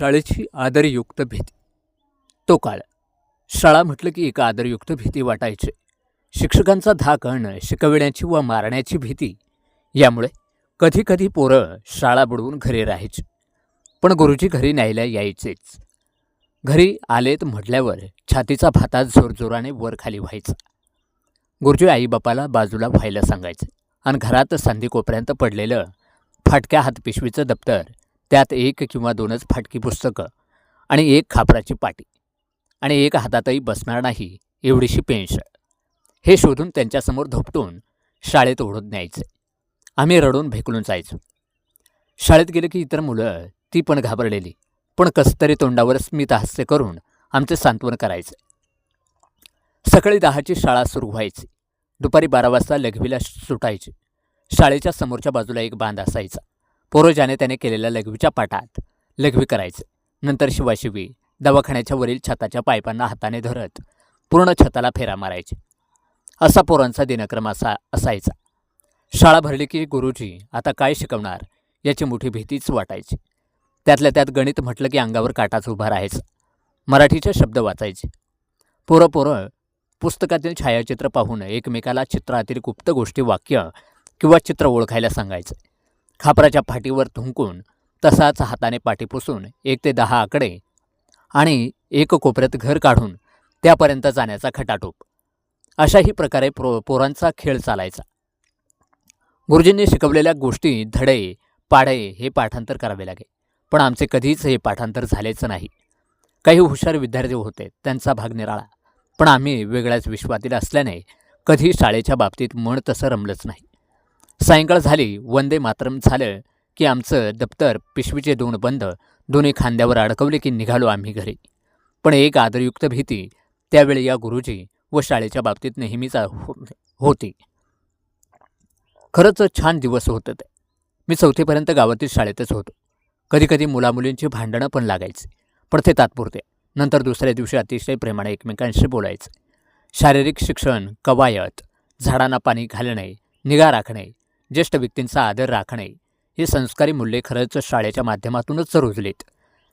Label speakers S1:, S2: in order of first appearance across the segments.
S1: शाळेची आदरयुक्त भीती. तो काळ. शाळा म्हटलं की एक आदरयुक्त भीती वाटायची. शिक्षकांचा धाक आणणं शिकविण्याची व मारण्याची भीती. यामुळे कधीकधी पोरं शाळा बुडवून घरी राहायची. पण गुरुजी घरी न्यायला यायचेच. घरी आलेत म्हटल्यावर छातीचा भाता जोरजोराने वर खाली व्हायचा. गुरुजी आईबापाला बाजूला व्हायला सांगायचे. आणि घरात संधी कोपऱ्यांत पडलेलं फाटक्या हातपिशवीचं दप्तर त्यात एक किंवा दोनच फाटकी पुस्तकं आणि एक खापराची पाटी आणि एक हातातही बसणार नाही एवढीशी पेन्शन हे शोधून त्यांच्यासमोर धोपटून शाळेत ओढून न्यायचे. आम्ही रडून भेकलून जायचो. शाळेत गेले की इतर मुलं ती पण घाबरलेली. पण कसतरी तोंडावर स्मितहास्य करून आमचे सांत्वन करायचे. सकाळी दहाची शाळा सुरू व्हायची. दुपारी बारा वाजता लघवीला सुटायची. शाळेच्या समोरच्या बाजूला एक बांध असायचा. पोरोजाने त्याने केलेल्या लघवीच्या पाठात. लघवी करायचं. नंतर शिवाशिवी दवाखान्याच्या वरील छताच्या पायपांना हाताने धरत पूर्ण छताला फेरा मारायचे. असा पोरांचा दिनक्रम असा असायचा. शाळा भरली की गुरुजी आता काय शिकवणार याची मोठी भीतीच वाटायची. त्यातल्या त्यात गणित म्हटलं की अंगावर काटाच उभा राहायचा. मराठीचे शब्द वाचायचे. पोरं पोरं पुस्तकातील छायाचित्र पाहून एकमेकाला चित्रातील गुप्त गोष्टी वाक्य किंवा चित्र ओळखायला सांगायचं. खापराच्या फाटीवर थुंकून तसाच हाताने पाठी पुसून एक ते दहा आकडे आणि एक कोपऱ्यात घर काढून त्यापर्यंत जाण्याचा खटाटोप. अशाही प्रकारे प्रो पोरांचा खेळ चालायचा. गुरुजींनी शिकवलेल्या गोष्टी धडे पाढे हे पाठांतर करावे लागे पण आमचे कधीच हे पाठांतर झालेच नाही. काही हुशार विद्यार्थी होते त्यांचा भाग निराळा पण आम्ही वेगळ्याच विश्वातील असल्याने कधी शाळेच्या बाबतीत मन तसं रमलंच नाही. सायंकाळ झाली वंदे मातरम झालं की आमचं दप्तर पिशवीचे दोन बंद दोन्ही खांद्यावर अडकवले की निघालो आम्ही घरी. पण एक आदरयुक्त भीती त्यावेळी या गुरुजी व शाळेच्या बाबतीत नेहमीच हो- होती. खरंच छान दिवस होतं ते. मी चौथीपर्यंत गावातील शाळेतच होतो. कधीकधी मुलामुलींची भांडणं पण लागायची पण ते तात्पुरते. नंतर दुसऱ्या दिवशी अतिशय प्रेमाने एकमेकांशी बोलायचे. शारीरिक शिक्षण कवायत झाडांना पाणी घालणे निगा राखणे ज्येष्ठ व्यक्तींचा आदर राखणे ही संस्कारी मूल्ये खरंच शाळेच्या माध्यमातूनच रुजलीत.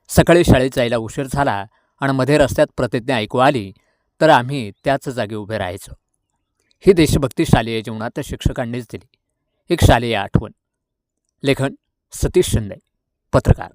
S1: सकाळी शाळेत जायला उशीर झाला आणि मध्ये रस्त्यात प्रतिज्ञा ऐकू आली तर आम्ही त्याच जागी उभे राहायचो. ही देशभक्ती शालेय जीवनात शिक्षकांनीच दिली. एक शालेय आठवण. लेखन सतीश शिंदे पत्रकार.